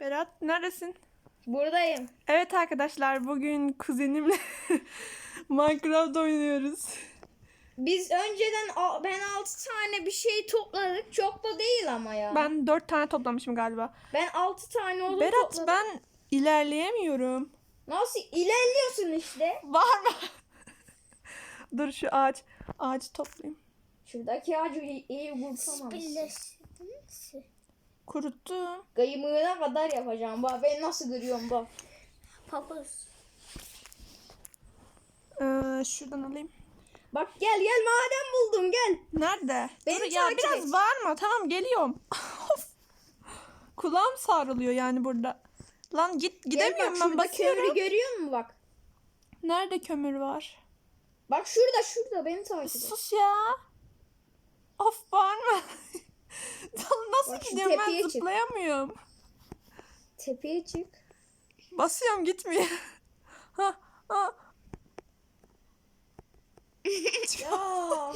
Berat neredesin? Buradayım. Evet arkadaşlar bugün kuzenimle Minecraft oynuyoruz. Biz önceden ben 6 tane bir şey topladık. Çok da değil ama ya. Ben, Ben 4 tane toplamışım galiba. ben 6 tane odun Berat topladım. ben ilerleyemiyorum. Nasıl ilerliyorsun işte? Var mı? Dur şu ağaç. Ağacı toplayayım. Şuradaki ağacı iyi, iyi kurtamamışsın. Kuruttum. Kayımığına kadar yapacağım. Bak ben nasıl görüyorum bak. Papaz. Ee, şuradan alayım. Bak gel gel maden buldum gel. Nerede? Beni Dur ya biraz et. bağırma. Tamam geliyorum. Of. Kulağım sarılıyor yani burada. Lan git Gel gidemiyorum bak ben şurada basıyorum. kömürü görüyor musun bak. Nerede kömür var? Bak şurada şurada beni takip et. Sus ya. Of bağırma. Nasıl Bak gidiyorum ben çık. zıplayamıyorum. Tepeye çık. Basıyorum gitmiyor. ha, ha.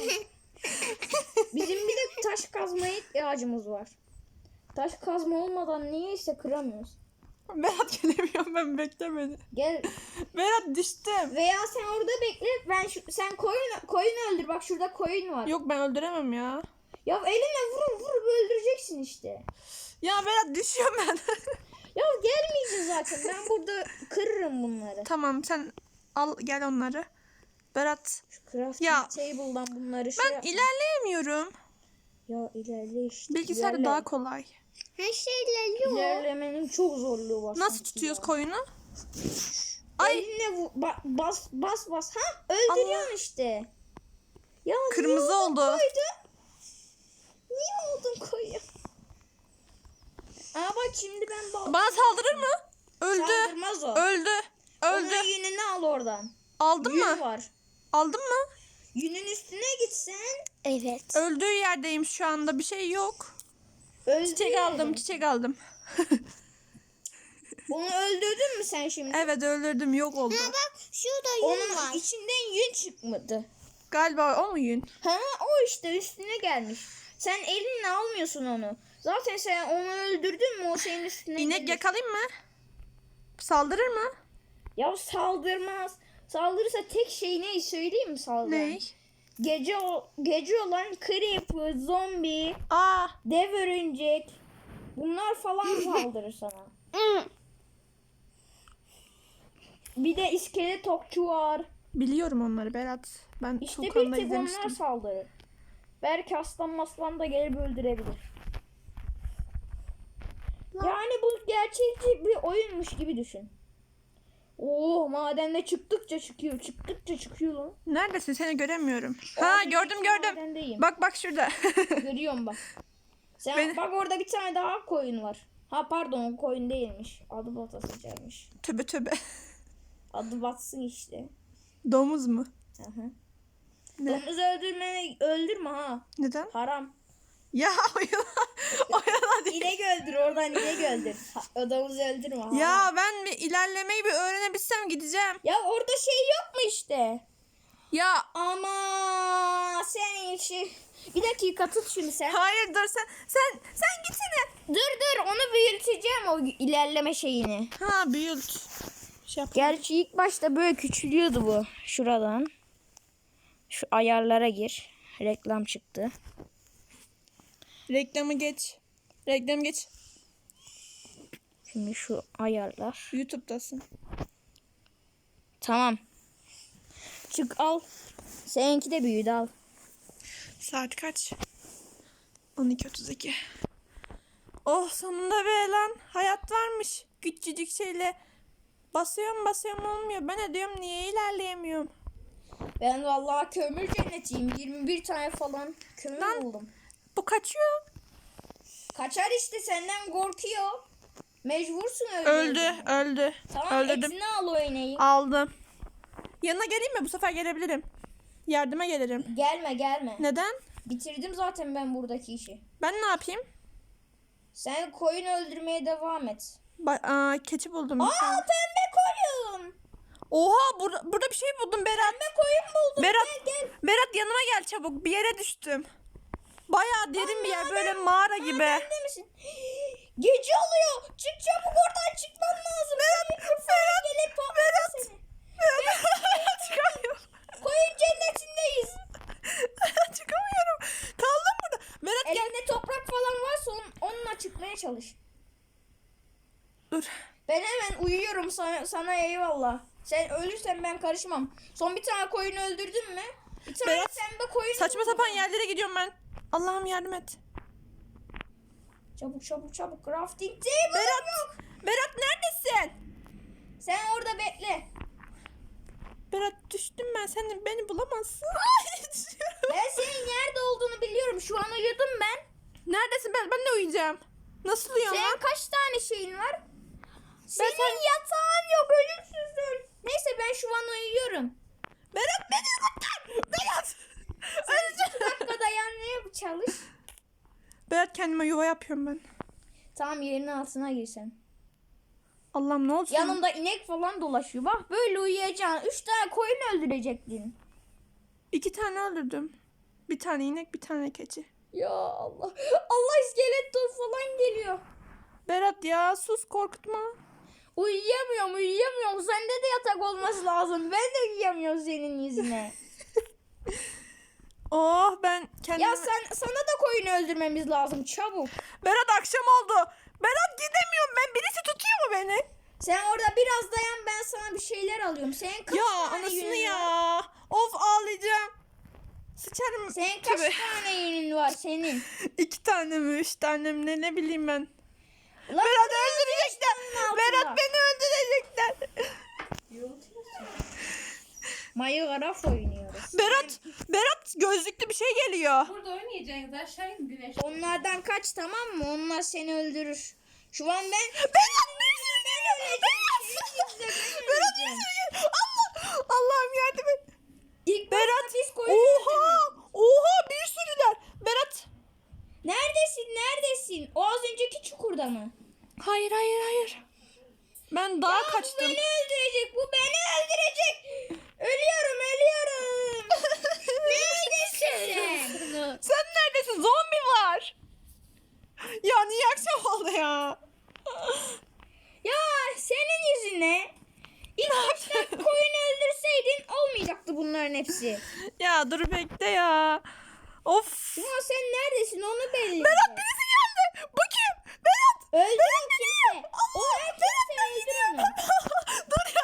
Bizim bir de taş kazmaya ihtiyacımız var. Taş kazma olmadan niyeyse kıramıyoruz. Berat gelemiyorum ben beklemedi. Gel Berat düştüm. veya sen orada bekle ben şu, sen koyun koyun öldür bak şurada koyun var. Yok ben öldüremem ya. Ya eline vurup vurup öldüreceksin işte. Ya Berat düşüyorum ben. Ya gelmeyeceğiz zaten ben burada kırırım bunları. tamam sen al gel onları. Berat Şu crafting Ya, table'dan bunları şey ben yap- ilerleyemiyorum. Ya ilerle işte. Bilgisayarda ilerle. daha kolay. Her şeyle yok. İlerlemenin çok zorluğu var. Nasıl tutuyoruz ya. koyunu? Ay. Eline vu- ba- bas bas bas. Ha öldürüyorsun işte. Ya Kırmızı oldu. Koydun? Niye odun koyuyor? Aa bak şimdi ben bal. Bana saldırır mı? Öldü. Saldırmaz o. Öldü. Öldü. Onun yününü al oradan. Aldın Yün mı? var. Aldın mı? Yünün üstüne gitsen. Evet. Öldüğü yerdeyim şu anda. Bir şey yok. Öldü Çiçek aldım, çiçek aldım. Onu öldürdün mü sen şimdi? evet öldürdüm. Yok oldu. Bak şurada yün Onun var. içinden yün çıkmadı. Galiba o mu yün? Ha o işte üstüne gelmiş. Sen elinle almıyorsun onu. Zaten sen onu öldürdün mü o senin üstüne İnek gelir. yakalayayım mı? Saldırır mı? Ya saldırmaz. Saldırırsa tek şey ne söyleyeyim mi saldıran? Ne? Gece o gece olan creeper, zombi, Aa, dev örümcek bunlar falan saldırır sana. Bir de iskelet okçu var. biliyorum onları Berat. Ben İşte bir tek onlar izlemiştim. saldırır. Belki aslan maslan da gelip öldürebilir. Yani bu gerçekçi bir oyunmuş gibi düşün. Oo madende çıktıkça çıkıyor, çıktıkça çıkıyor lan. Neredesin? Seni göremiyorum. Ha Abi, gördüm gördüm. Madendeyim. Bak bak şurada. Görüyorum bak. Sen Beni- bak orada bir tane daha koyun var. Ha pardon o koyun değilmiş. Adı batasıcaymış. töbe töbe. Adı batsın işte. Domuz mu? Hı hı. Ne? Domuz öldürmeni öldürme ha. Neden? Haram. Ya oyuna, oyuna değil. İnek öldür oradan inek öldür. Ha, o domuzu öldürme ha. Ya ben bir ilerlemeyi bir öğrenebilsem gideceğim. Ya orada şey yok mu işte? Ya Ama sen işi... Bir dakika tut şunu sen. hayır dur sen sen sen gitsene. Dur dur onu büyüteceğim o ilerleme şeyini. Ha büyült. Şey. Gerçi ilk başta böyle küçülüyordu bu. Şuradan. Şu ayarlara gir. Reklam çıktı. Reklamı geç. Reklam geç. Şimdi şu ayarlar. YouTube'dasın. Tamam. Çık al. Seninki de büyüdü al. Saat kaç? 12.32. Oh sonunda be lan. Hayat varmış. Küçücük şeyle. Basıyorum basıyorum olmuyor. Ben de diyorum niye ilerleyemiyorum. Ben vallahi kömür cennetiyim. 21 tane falan kömür Lan. buldum. Bu kaçıyor. Kaçar işte senden korkuyor. Mecbursun öyle. Öldü öldü. Tamam Öldürdüm. etini al oynayın. Aldım. Yanına geleyim mi? Bu sefer gelebilirim. Yardıma gelirim. Gelme gelme. Neden? Bitirdim zaten ben buradaki işi. Ben ne yapayım? Sen koyun öldürmeye devam et. Ba- Aa, keçi buldum. Aa pembe koyun. Oha burada, burada bir şey buldum Berat. Ben koyun buldum. Berat, gel, gel. Berat yanıma gel çabuk. Bir yere düştüm. Bayağı derin Anladım. bir yer böyle mağara gibi. Ha, Gece oluyor. Çık çabuk oradan çıkmam lazım. Berat, Berat, Berat, gelip Berat. Berat. Berat. Çıkamıyorum. Koyun cennetindeyiz. Çıkamıyorum. Kaldım burada. Berat Elinde gel. Elinde toprak falan varsa onun, onunla çıkmaya çalış. Dur. Ben hemen uyuyorum sana, sana eyvallah. Sen ölürsen ben karışmam. Son bir tane koyun öldürdün mü? Bir tane Berat, pembe koyun Saçma sapan yerlere gidiyorum ben. Allah'ım yardım et. Çabuk çabuk çabuk crafting table Berat. yok. Berat neredesin? Sen orada bekle. Berat düştüm ben. Sen beni bulamazsın. Ben senin nerede olduğunu biliyorum. Şu an uyudum ben. Neredesin ben? Ben de uyuyacağım. Nasıl uyuyorum Senin kaç tane şeyin var? Senin yatağın yok ölümsüzsün. Neyse ben şu an uyuyorum. Berat beni kurtar. Berat. Bir dakika dayanmaya çalış. Berat kendime yuva yapıyorum ben. Tamam yerin altına girsen. Allah'ım ne oldu? Yanımda inek falan dolaşıyor. Bak böyle uyuyacaksın. Üç tane koyun öldürecektin. İki tane öldürdüm. Bir tane inek bir tane keçi. Ya Allah. Allah iskelet toz falan geliyor. Berat ya sus korkutma. Uyuyamıyorum uyuyamıyorum. Sende de yatak olması lazım. Ben de uyuyamıyorum senin yüzüne. Oh ben kendime... ya sen sana da koyun öldürmemiz lazım çabuk. Berat akşam oldu. Berat gidemiyorum ben. Birisi tutuyor mu beni? Sen orada biraz dayan ben sana bir şeyler alıyorum. Senin kaç ya tane anasını yünün ya. var? Of ağlayacağım. Sıçarım. Senin kaç tane yünün var senin? İki tane mi? Üç tane mi? Ne, ne bileyim ben. Lan Berat öldürecekler. Berat beni öldürecekler. Mayıgaraf oynuyoruz. Berat, Berat gözlüklü bir şey geliyor. Burada oynayacaksınız aşağı in güneş. Onlardan kaç tamam mı? Onlar seni öldürür. Şu an ben... Berat bir sürü geliyor. Berat. Berat bir sürü geliyor. Allah. Allah'ım yardım et. İlk Berat. Oha. Oha bir sürüler. Berat. Neredesin? Neredesin? O az önceki çukurda mı? Hayır hayır hayır. Ben daha Ya Bu kaçtım. beni öldürecek. Bu beni öldürecek. Ölüyorum, ölüyorum. Neredesin sen? Sen neredesin? Zombi var. Ya niye akşam oldu ya? Ya senin yüzüne ilk başta koyun öldürseydin olmayacaktı bunların hepsi. Ya dur bekle ya. Of. Ya sen neredesin onu belli. Berat birisi geldi. Bu kim? Berat. Öldürün kimse. O herkese öldürün. dur ya.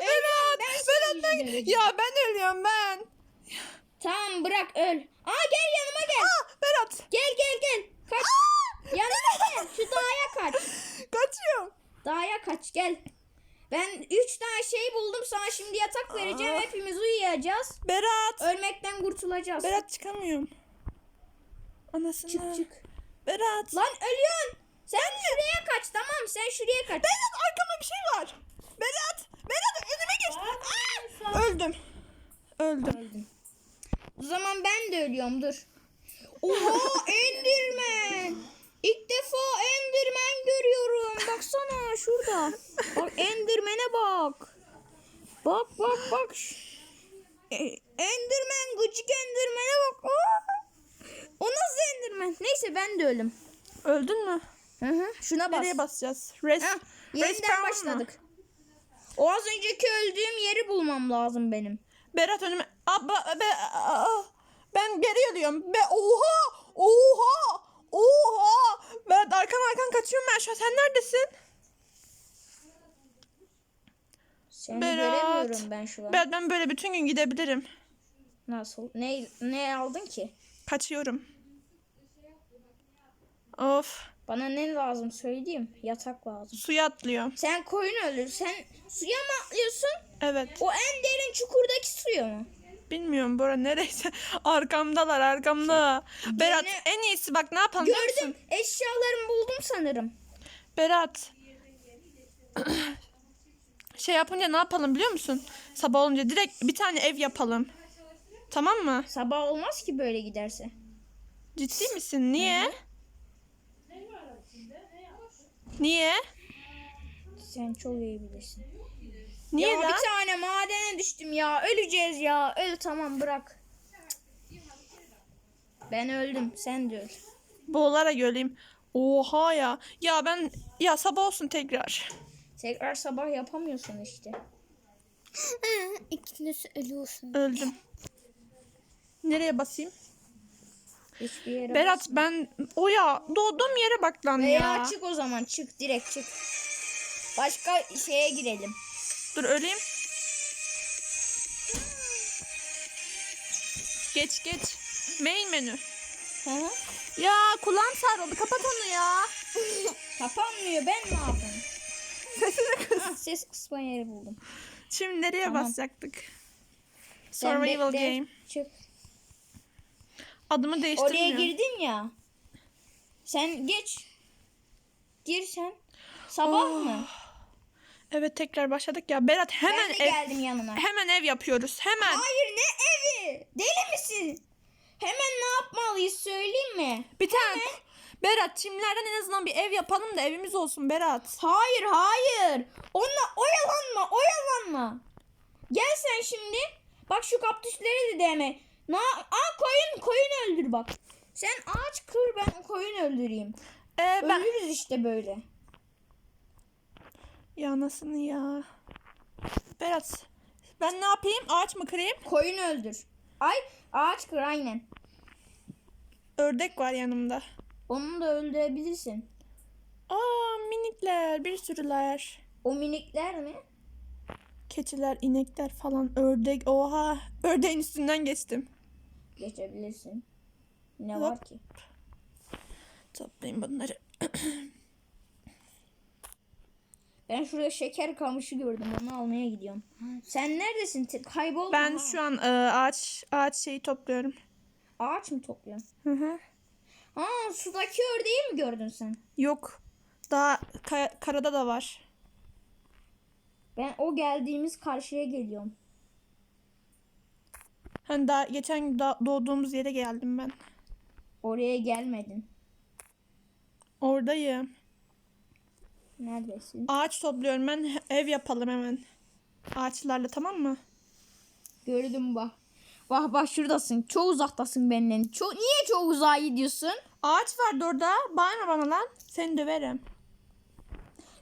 Berat. Berat ben. Ya ben ölüyorum ben. Tamam bırak öl. Aa gel yanıma gel. Aa, Berat. Gel gel gel. Kaç. Yanıma gel. Şu dağa kaç. Kaçıyorum. Dağa kaç gel. Ben üç tane şey buldum sana şimdi yatak vereceğim. Aa. Hepimiz uyuyacağız. Berat. Ölmekten kurtulacağız. Berat çıkamıyorum. Anasını. Çık çık. Berat. Lan ölüyorsun. Sen şuraya kaç tamam sen şuraya kaç. Berat arkamda bir şey var. Berat. Berat önüme geçti. Aa, öldüm. Öldüm. O zaman ben de ölüyorum dur. Oha Enderman. İlk defa Enderman görüyorum. Baksana şurada. Bak Enderman'e bak. Bak bak bak. E, Enderman gıcık Enderman'e bak. Aa! O nasıl Enderman? Neyse ben de ölüm. Öldün mü? Hı hı. Şuna bas. Nereye basacağız? Rest. Heh, yeniden mı? başladık. O az önceki öldüğüm yeri bulmam lazım benim. Berat önüme. Abba, be, aa, ben geri ölüyorum. Be, oha! Oha! Oha! Berat arkan arkan kaçıyorum ben şu an. Sen neredesin? Seni Berat. göremiyorum ben şu an. Berat ben böyle bütün gün gidebilirim. Nasıl? Ne ne aldın ki? Kaçıyorum. Of. Bana ne lazım söyleyeyim. Yatak lazım. Suya atlıyorum. Sen koyun öldür. Sen suya mı atlıyorsun? Evet. O en derin çukurdaki suya mı? Bilmiyorum Bora nereyse. Arkamdalar arkamda. Berat en iyisi bak ne yapalım biliyor Gördüm. musun? Eşyalarımı buldum sanırım. Berat. şey yapınca ne yapalım biliyor musun? Sabah olunca direkt bir tane ev yapalım. Tamam mı? Sabah olmaz ki böyle giderse. Ciddi misin? Niye? Niye? Sen çok iyi bilirsin. Niye ya lan? bir tane madene düştüm ya. Öleceğiz ya. Öl tamam bırak. Ben öldüm. Sen de öl. Boğularak öleyim. Oha ya. Ya ben ya sabah olsun tekrar. Tekrar sabah yapamıyorsun işte. İkiniz ölüyorsun. Öldüm. Nereye basayım? Hiçbir yere Berat basma. ben o ya doğduğum yere bak lan Veya ya. çık o zaman çık direkt çık. Başka şeye girelim. Dur öleyim. Geç geç. Main menü. Hı hı. Ya kulağım sarıldı. Kapat onu ya. Kapanmıyor ben ne yapayım? Ses kısma yeri buldum. Şimdi nereye Tamam. basacaktık? Survival game. Çık. Adımı Oraya girdin ya. Sen geç. Gir sen. Sabah Oh, mı? Evet tekrar başladık ya. Berat hemen ben de ev geldim yanına. hemen ev yapıyoruz. Hemen. Hayır ne evi? Deli misin? Hemen ne yapmalıyız söyleyeyim mi? Bir tane Berat çimlerden en azından bir ev yapalım da evimiz olsun Berat. Hayır hayır. Onunla oyalanma oyalanma. Gel sen şimdi. Bak şu kaktüsleri de deme. Na Aa koyun koyun öldür bak. Sen ağaç kır ben koyun öldüreyim. Ee, ben Ölürüz işte böyle. ya nasıl ya? Berat ben ne yapayım? Ağaç mı kırayım? Koyun öldür. Ay ağaç kır aynen. Ördek var yanımda. Onu da öldürebilirsin. Aa minikler, bir sürüler. O minikler mi? Keçiler, inekler falan, ördek. Oha, ördeğin üstünden geçtim. Geçebilirsin. Ne Hop. var ki? Toplayayım bunları. Ben şurada şeker kamışı gördüm. Onu almaya gidiyorum. Sen neredesin? Te- Kayboldun Ben ha. şu an e, ağaç ağaç şeyi topluyorum. Ağaç mı topluyorsun? Hı hı. Ha sudaki ördeği mi gördün sen? Yok. Daha ka- karada da var. Ben o geldiğimiz karşıya geliyorum. Hani daha geçen gün doğduğumuz yere geldim ben. Oraya gelmedin. Oradayım. Neredesin? Ağaç topluyorum ben. Ev yapalım hemen. Ağaçlarla tamam mı? Gördüm bak. Bak bak şuradasın. Çok uzaktasın benden. Çok niye çok uzağa gidiyorsun? Ağaç vardı orada. Bağırma bana lan. Seni döverim.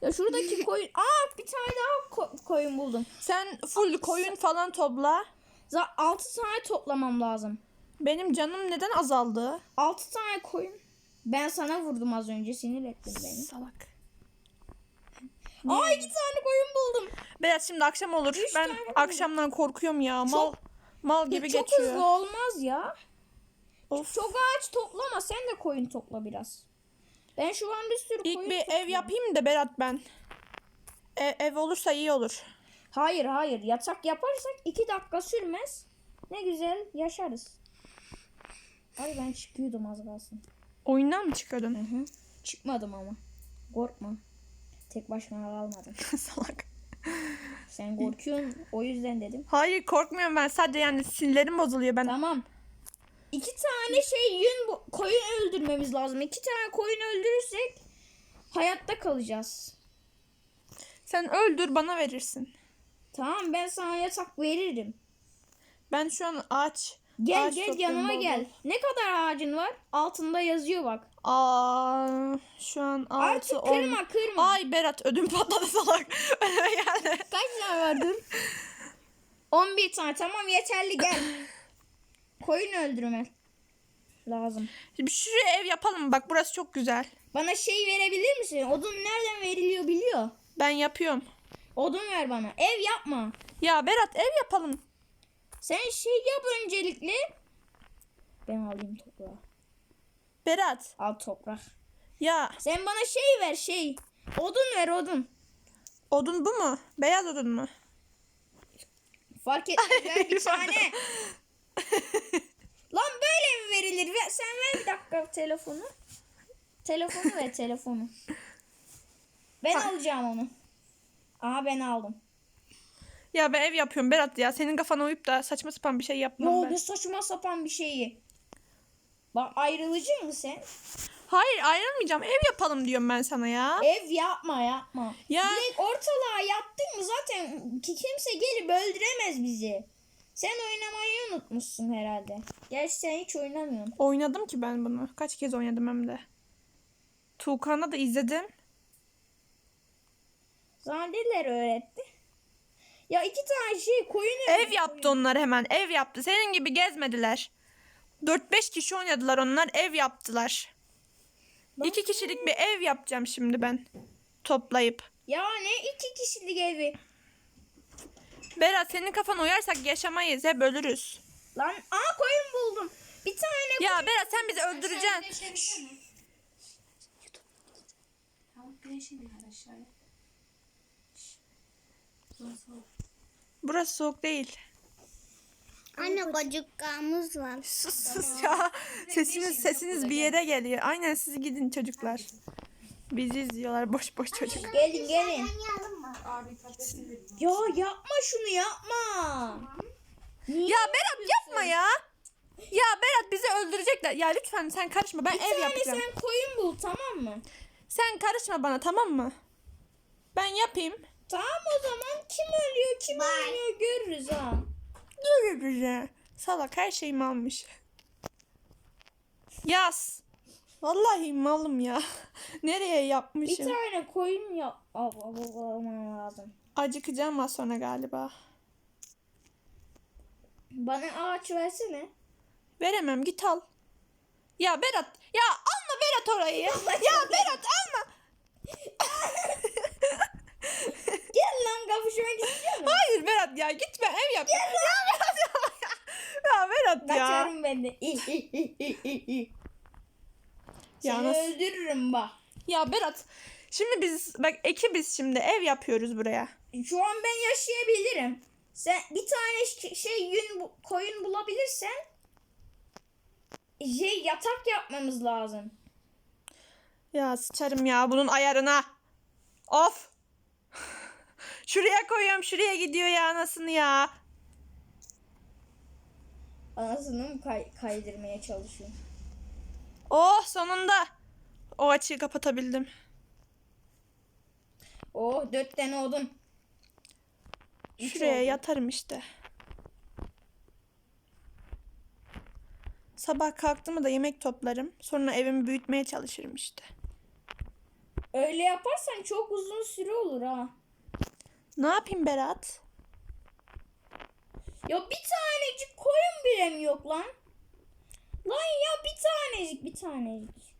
Ya şuradaki koyun. Aa bir tane daha ko- koyun buldum. Sen full koyun falan topla. Za 6 tane toplamam lazım. Benim canım neden azaldı? 6 tane koyun. Ben sana vurdum az önce sinir ettin beni. Salak. Aa iki tane koyun buldum. Berat şimdi akşam olur. Üç ben akşamdan korkuyorum ya. Mal mal gibi Çok geçiyor. hızlı olmaz ya. Of. Çok ağaç toplama sen de koyun topla biraz. Ben şu an bir sürü İlk koyun bir ev topluyorum. yapayım da Berat ben. E- ev olursa iyi olur. Hayır hayır yatak yaparsak iki dakika sürmez. Ne güzel yaşarız. Ay ben çıkıyordum az kalsın. Oyundan mı çıkıyordun? Hı hı. Çıkmadım ama. Korkma. Tek başıma kalmadım. Salak. Sen korkuyorsun o yüzden dedim. Hayır korkmuyorum ben. Sadece yani sinirlerim bozuluyor ben. Tamam. İki tane şey yün koyun öldürmemiz lazım. İki tane koyun öldürürsek hayatta kalacağız. Sen öldür bana verirsin. Tamam ben sana yatak veririm. Ben şu an ağaç Gel ağaç gel yanıma bol gel. Ne kadar ağacın var? Altında yazıyor bak. Aa, şu an Artık 6 kırma kırma. Ay Berat ödüm patladı salak. Geldi. Kaç tane var dur. 11 tane tamam yeterli gel. Koyun öldürme. Lazım. Şimdi şuraya ev yapalım bak burası çok güzel. Bana şey verebilir misin? Odun nereden veriliyor biliyor. Ben yapıyorum. Odun ver bana. Ev yapma. Ya Berat ev yapalım. Sen şey yap öncelikle. Ben alayım toprağı. Berat Al toprak. ya Sen bana şey ver şey. Odun ver odun. odun bu mu? Beyaz odun mu? Fark etmez ver bir tane. Lan böyle mi verilir? Ver, sen ver bir dakika telefonu. Telefonu ver telefonu. Ben alacağım onu. Aha ben aldım. Ya ben ev yapıyorum Berat ya. Senin kafana uyup da saçma sapan bir şey yapmam Yo ben. ne saçma sapan bir şeyi. Bak ayrılıcı mı sen? Hayır ayrılmayacağım. Ev yapalım diyorum ben sana ya. Ev yapma yapma. Ya Direkt ortalığa yattın mı zaten ki kimse gelip öldüremez bizi. Sen oynamayı unutmuşsun herhalde. Gerçi sen hiç oynamıyorsun. oynadım ki ben bunu. Kaç kez oynadım hem de. Tuğkan'da da izledim. Zandeler öğretti. Ya iki tane şey koyun Ev yaptı onlar hemen. Ev yaptı. Senin gibi gezmediler. 4-5 kişi oynadılar onlar. Ev yaptılar. İki kişilik bir ev yapacağım şimdi ben. Toplayıp. Ya ne iki kişilik evi. Berat senin kafan uyarsak yaşamayız. Hep ölürüz. Lan aa koyun buldum. Bir tane Ya Berat sen bizi öldüreceksin. Güneşe mi? Tamam güneşe mi aşağıya? Burası soğuk. Değil. Anne kocuklarımız var. Sus sus ya. Sesiniz sesiniz bir yere geliyor. Aynen siz gidin çocuklar. Bizi izliyorlar boş boş çocuk. gelin gelin. Ya yapma şunu yapma. Ya Berat yapma ya. Ya Berat bizi öldürecekler. Ya lütfen sen karışma. Ben Bir ev tane yapacağım. sen koyun bul tamam mı? Sen karışma bana tamam mı? Ben yapayım. Tamam o zaman kim ölüyor kim ölüyor görürüz ha. Görürüz. Salak her şeyimi almış. Yaz. Vallahi malım ya. Nereye Bir yapmışım? tane koyun yap. Al, al, al, almam lazım. Acıkacağım az sonra galiba. Bana ağaç versene. Veremem git al. Ya Berat. Ya alma Berat orayı. ya Berat alma. Kapışmak istiyor musun? Hayır Berat ya gitme ev yap. Ya Berat ya. Ya Berat ya. Kaçarım ben de. İh, ih, ih, ih, ih, ih. Ya Seni nasıl- öldürürüm bak. Ya Berat. Şimdi biz bak ekibiz şimdi ev yapıyoruz buraya. Şu an ben yaşayabilirim. Sen bir tane ş- şey yün bu- koyun bulabilirsen şey yatak yapmamız lazım. Ya sıçarım ya bunun ayarına. Of. Şuraya koyuyorum şuraya gidiyor ya anasını ya. Anasını mı kay- kaydırmaya çalışıyorum? Oh sonunda. O açıyı kapatabildim. Oh dört tane odun. Şuraya oldu. yatarım işte. Sabah kalktığımda da yemek toplarım. Sonra evimi büyütmeye çalışırım işte. Öyle yaparsan çok uzun süre olur ha. Ne yapayım Berat? Ya bir tanecik koyun bile mi yok lan? Lan ya bir tanecik bir tanecik.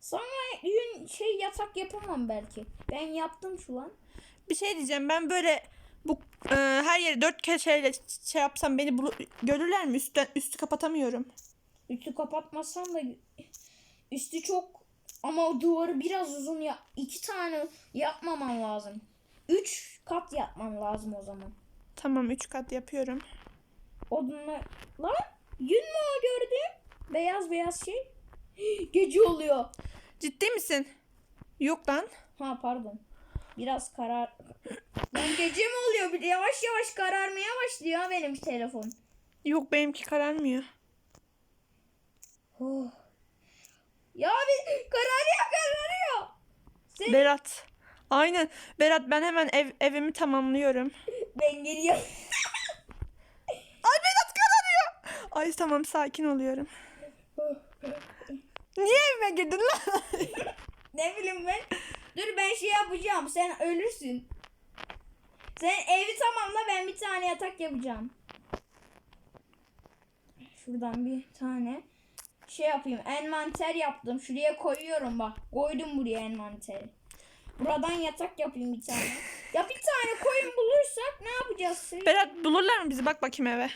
Sana yün şey yatak yapamam belki. Ben yaptım şu an. Bir şey diyeceğim ben böyle bu e, her yeri dört köşeyle şey yapsam beni bulu- görürler mi? Üstten, üstü kapatamıyorum. Üstü kapatmasan da üstü çok ama o duvarı biraz uzun ya iki tane yapmaman lazım. Üç kat yapman lazım o zaman. Tamam üç kat yapıyorum. Odunla lan yün mü o gördüğüm? Beyaz beyaz şey. Gece oluyor. Ciddi misin? Yok lan. Ha pardon. Biraz karar. Lan gece mi oluyor? Bir de yavaş yavaş kararmaya başlıyor benim telefon. Yok benimki kararmıyor. Oh. Ya bir kararıyor kararıyor. Sen, Berat. Aynen. Berat ben hemen ev, evimi tamamlıyorum. ben geliyorum. Ay Berat kararıyor. Ay tamam sakin oluyorum. Niye evime girdin lan? ne bileyim ben. Dur ben şey yapacağım. Sen ölürsün. Sen evi tamamla ben bir tane yatak yapacağım. Şuradan bir tane şey yapayım. Envanter yaptım. Şuraya koyuyorum bak. Koydum buraya envanteri. Buradan yatak yapayım bir tane. Ya bir tane koyun bulursak ne yapacağız? Söyle. Berat bulurlar mı bizi? Bak bakayım eve.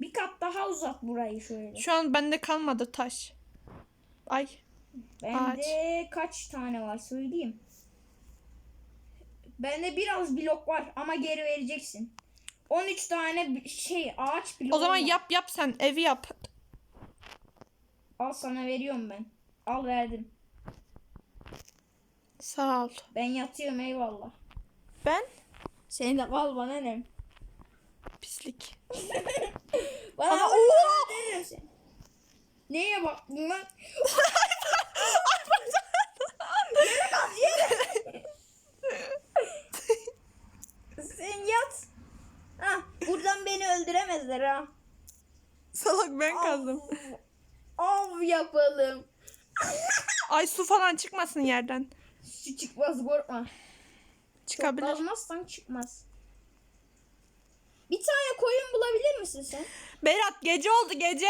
Bir kat daha uzat burayı şöyle. Şu an bende kalmadı taş. Ay. Bende kaç tane var söyleyeyim. Bende biraz blok var ama geri vereceksin. 13 tane şey ağaç bloğu O zaman var. yap yap sen. Evi yap. Al sana veriyorum ben. Al verdim. Sağ ol. Ben yatıyorum eyvallah. Ben? Senin de kal bana ne? Pislik. Bana Ama oha! Neye baktın lan? Yere yere. Sen yat. Ah, buradan beni öldüremezler ha. Salak ben kaldım. Av yapalım. Ay su falan çıkmasın yerden. Su çıkmaz korkma. Çıkabilir. Dalmazsan çıkmaz. Bir tane koyun bulabilir misin sen? Berat gece oldu gece.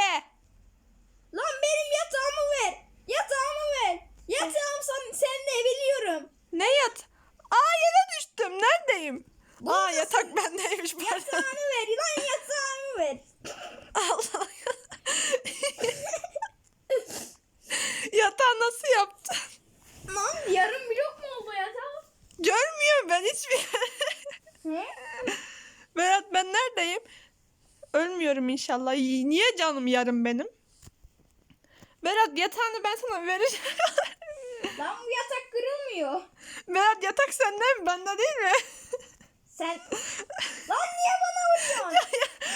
Lan benim yatağımı ver. Yatağımı ver. Yatağım sen, sende biliyorum. Ne yat? Aa yere düştüm. Neredeyim? Aa yatak bendeymiş. pardon. Yatağımı ver. Lan yatağımı ver. Allah. Yatağı nasıl yaptın? Lan yarım blok mu oldu yatağım? Görmüyor ben hiçbir Hı? Berat ben neredeyim? Ölmüyorum inşallah. Niye canım yarım benim? Berat yatağını ben sana vereceğim. Lan bu yatak kırılmıyor. Berat yatak sende mi? Bende değil mi? Sen... Lan niye bana vuruyorsun?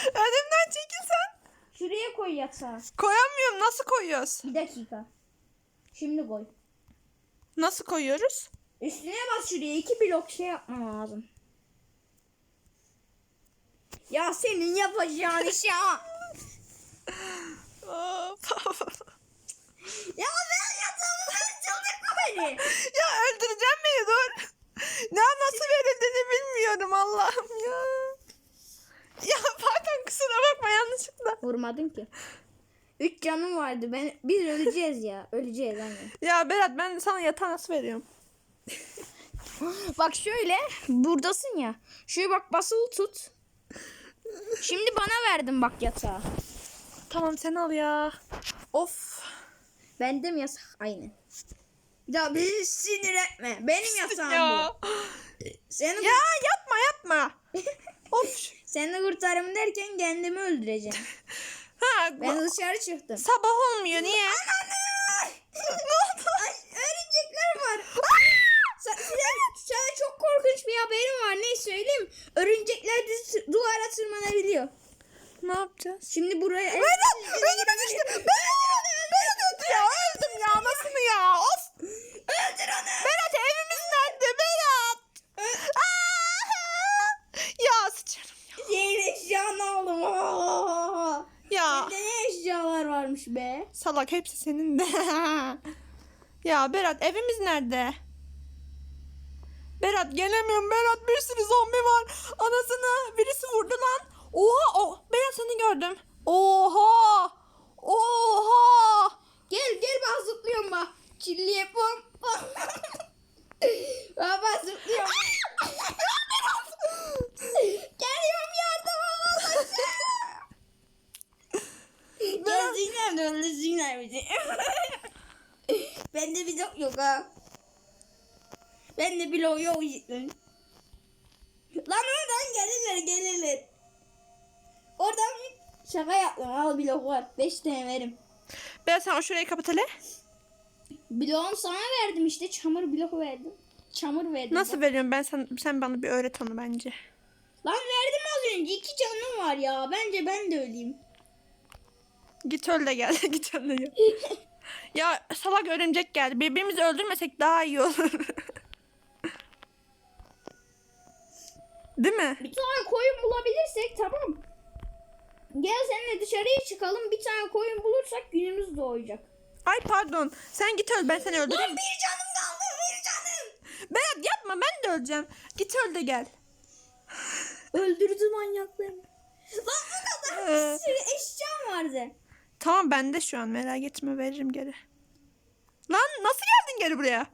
Önümden çekilsen. Şuraya koy yatağı. Koyamıyorum. Nasıl koyuyoruz? Bir dakika. Şimdi koy. Nasıl koyuyoruz? Üstüne bas şuraya. iki blok şey yapmam lazım. Ya senin yapacağın iş ya. Ya ben yatağımı çıldırtma beni. ya öldüreceğim beni dur. Ne nasıl verildiğini bilmiyorum Allah'ım ya. Ya pardon kusura bakma yanlışlıkla. Vurmadın ki. Üç canım vardı. Ben biz öleceğiz ya. Öleceğiz anne. Ya Berat ben sana yatağı nasıl veriyorum? Bak şöyle buradasın ya. Şöyle bak basılı tut. Şimdi bana verdin bak yatağı. Tamam sen al ya. Of. Bende mi yasak? Aynen. Ya bizi sinir etme. Benim yatağım Ya. bu. Seni, Ya yapma yapma. of. seni kurtarım derken kendimi öldüreceğim. Ha, Ben dışarı çıktım. sabah olmuyor niye? Ay, örümcekler var. Sen- sana çok korkunç bir haberim var. Ne söyleyeyim? Örümcekler de duvara tırmanabiliyor. ne yapacağız? Şimdi buraya... Berat önüme düştü. Berat Berat öldü ya. Öldüm ya. Nasıl ya? Of. Öldür onu. Berat evimiz nerede? Berat. Aa! Ya sıçarım ya. Eşyanı aldım. Aa! Ya Sende ne eşyalar varmış be? salak hepsi senin de. ya Berat evimiz nerede? Berat gelemiyorum. Berat bir sürü zombi var. Anasını birisi vurdu lan. Oha o Berat seni gördüm. Oha. Oha. Gel gel bak zıplıyorum bak. Çilli yapıyorum. Bak bak zıplıyorum. Geliyorum yardıma. Gelsinler de öldürsünler bizi. Bende bir yok yok ha. Bende bir yok yok. Lan oradan gelirler gelirler. Oradan bir şaka yaptım. Al blok var. 5 tane verim. Sen o şurayı kapat hele. Bloğumu sana verdim işte. Çamur bloku verdim. Çamur verdim. Nasıl veriyorum ben sen sen bana bir öğret onu bence. Lan verdim az önce. iki canım var ya. Bence ben de öleyim. Git öl de gel. Git öl de gel. ya salak örümcek geldi. Birbirimizi öldürmesek daha iyi olur. Değil mi? Bir tane koyun bulabilirsek tamam. Gel seninle dışarıya çıkalım. Bir tane koyun bulursak günümüz doğacak. Ay pardon. Sen git öl ben seni öldüreyim. bir canım kaldı. Bir canım. Berat yapma ben de öleceğim. Git öl de gel. Öldürdü manyaklarını. Lan bu kadar Ee. bir sürü eşyam vardı. Tamam bende şu an merak etme veririm geri. Lan nasıl geldin geri buraya?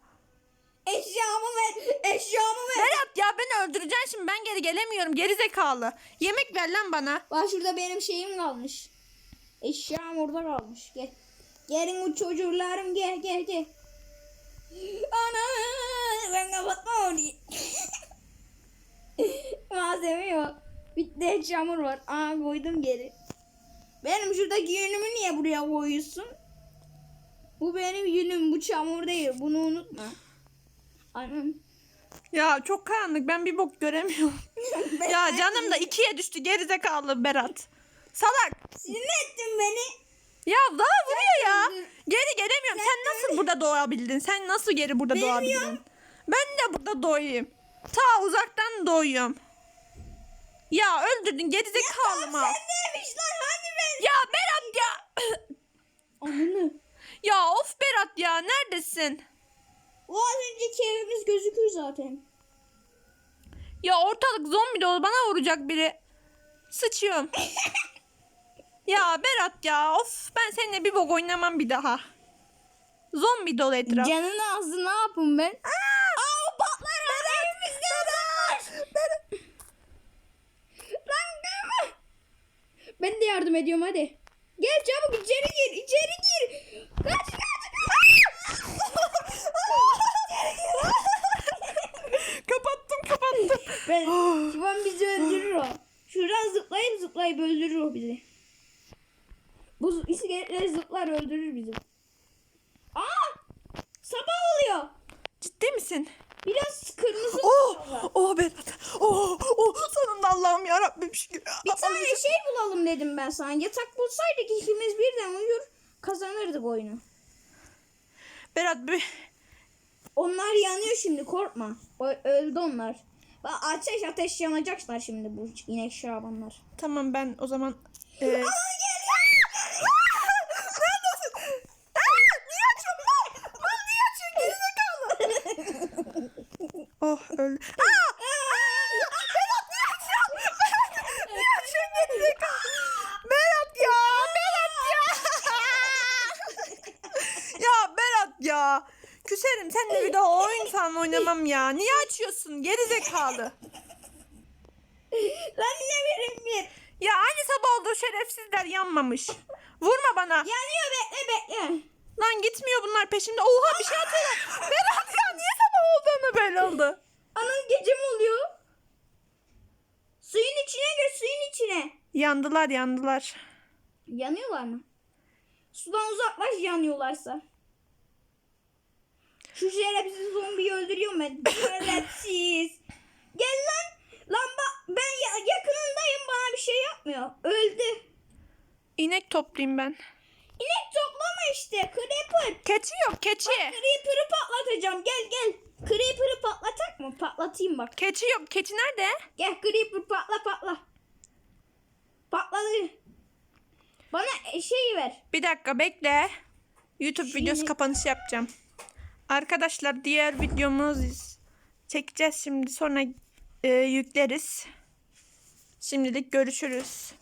Eşyamı ver. Eşyamı ver. Berat ya beni öldüreceksin şimdi ben geri gelemiyorum geri zekalı. Yemek ver lan bana. Bak şurada benim şeyim kalmış. Eşyam orada kalmış. Gel. Gelin bu çocuklarım gel gel gel. Ana ben kapatma orayı. Malzeme yok. Bitti çamur var. Aa koydum geri. Benim şuradaki yünümü niye buraya koyuyorsun? Bu benim yünüm bu çamur değil. Bunu unutma. Anam. Ya çok karanlık ben bir bok göremiyorum. ya canım da ikiye düştü geri zekalı Berat. Salak. Sinir ettin beni. Ya daha vuruyor ya. Geri gelemiyorum. Sen nasıl burada doğabildin? Sen nasıl geri burada doğabildin? Ben de burada doğayım. Ta uzaktan doğuyorum. Ya öldürdün geri zekalı mı? Neymiş lan hani ben? Ya Berat ya. Ananı. ya of Berat ya neredesin? O az önceki evimiz gözükür zaten. Ya ortalık zombi dolu bana vuracak biri. Sıçıyorum. ya Berat ya of ben seninle bir bok oynamam bir daha. Zombi dolu etraf. Canını azdı ne yapayım ben? Aa, o patlar Berat, evimizde patlar. Lan gelme. Ben de yardım ediyorum hadi. Gel çabuk içeri gir içeri gir. Kaç kaç kapattım kapattım. Ben, Şivan bizi öldürür o. Şuradan zıplayıp zıplayıp öldürür o bizi. Bu iskeletler zıplar öldürür bizi. Aa! Sabah oluyor. Ciddi misin? Biraz kırmızı Oh, oh Berat. Oh, oh sonunda Allah'ım ya Rabbim şükür. Bir tane şey bulalım dedim ben sana. Yatak bulsaydık ikimiz birden uyur kazanırdık oyunu. Berat bir Onlar yanıyor şimdi korkma. O, öldü onlar. Bak ateş ateş yanacaklar şimdi bu inek şabanlar. tamam ben o zaman e, Oh öldü. Aa! Berat niye açıyorsun? Niye açıyorsun gerizekalı? Berat ya! Berat ya! ya Berat ya! Küserim seninle bir daha oyun falan oynamam ya. Niye açıyorsun gerizekalı? Lan ne verin bir. Ya aynı sabah oldu şerefsizler yanmamış. Vurma bana. Yanıyor bekle bekle. Lan gitmiyor bunlar peşimde. Oha bir şey atıyorlar. Berat ya niye sabah böyle oldu? Anam gece mi oluyor? Suyun içine gir suyun içine. Yandılar yandılar. Yanıyorlar mı? Sudan uzaklaş yanıyorlarsa. Şu şerefsiz zombiyi öldürüyor mu? Şerefsiz. Gel lan. Lan bak ben ya- yakınındayım bana bir şey yapmıyor. Öldü. İnek toplayayım ben. İnek toplama işte. Creeper. Keçi yok keçi. Creeper'ı patlatacağım. Gel gel. Creeper'ı patlatak mı? Patlatayım bak. Keçi yok. Keçi nerede? Gel Creeper patla patla. Patladı. Bana e, şeyi ver. Bir dakika bekle. YouTube Şimdi- videosu kapanışı yapacağım. Arkadaşlar diğer videomuz çekeceğiz şimdi sonra e, yükleriz. Şimdilik görüşürüz.